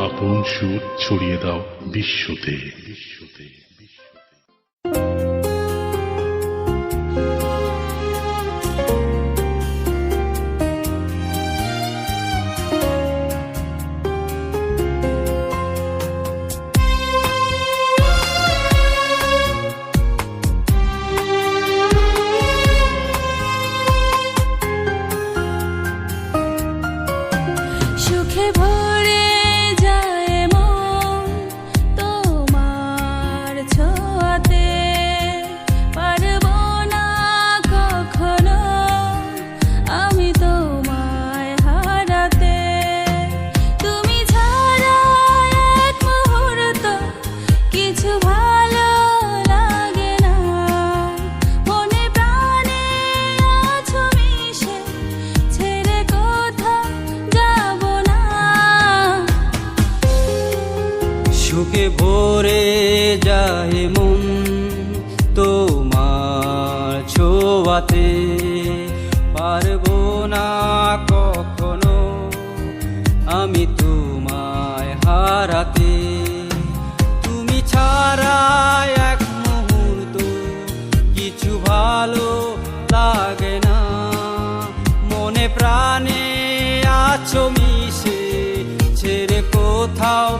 আপন সুর ছড়িয়ে দাও বিশ্বতে। বিশ্বতে সুখে ভরে যায় মন তোমার ছোঁয়াতে। পারব না কখনো আমি তোমায় হারাতে। তুমি ছাড়া এক মুহূর্ত কিছু ভালো লাগে না। মনে প্রাণে আছো মিশে, ছেড়ে কোথাও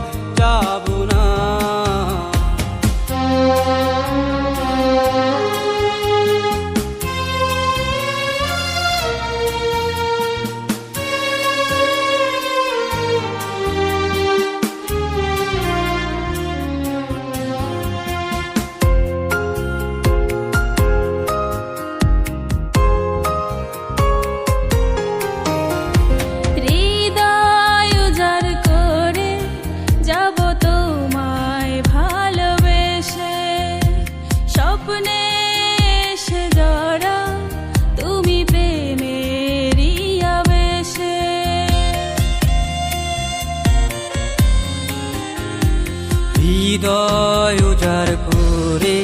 হৃদয় উজাড় করে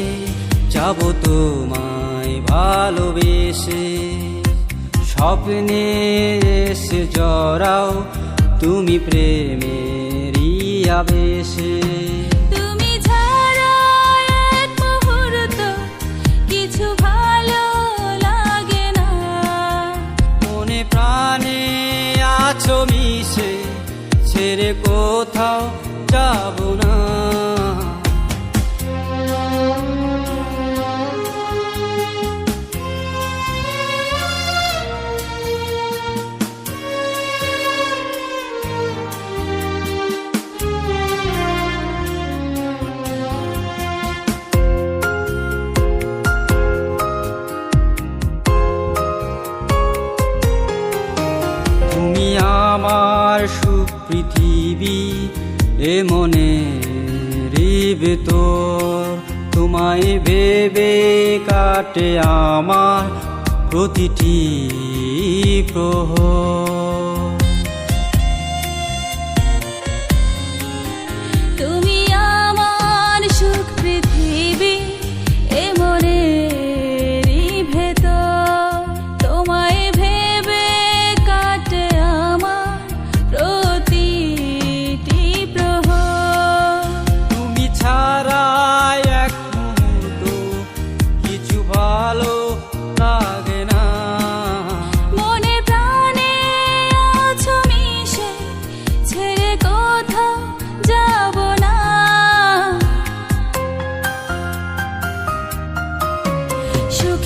যাব তোমায় ভালোবেসে। স্বপ্নে এসে জড়াও তুমি প্রেমেরই আবেশে। তুমি ছাড়া এক মুহূর্ত কিছু ভালো লাগে না। মনে প্রাণে আছো মিশে ছেড়ে কোথাও যাব না। এ মনে ভেতর তোমায় ভেবে কাটে আমার প্রতিটি প্রহর।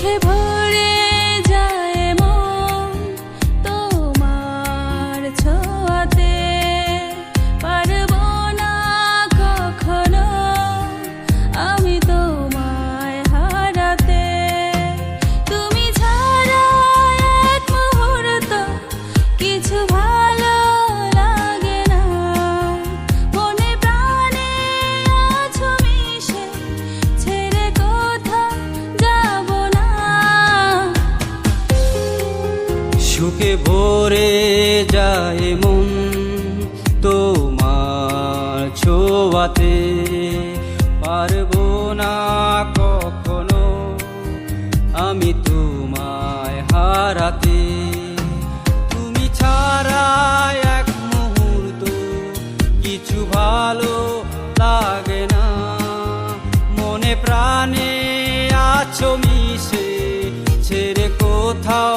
সুখে ভরে যায় মন তোমার ছোয়াতে। পারব না কখনো আমি তোমায় হারাতে। তুমি ছাড়া এক মুহূর্ত কিছু ভালো লাগে না। মনে প্রাণে আছো মিশে, ছেড়ে কোথাও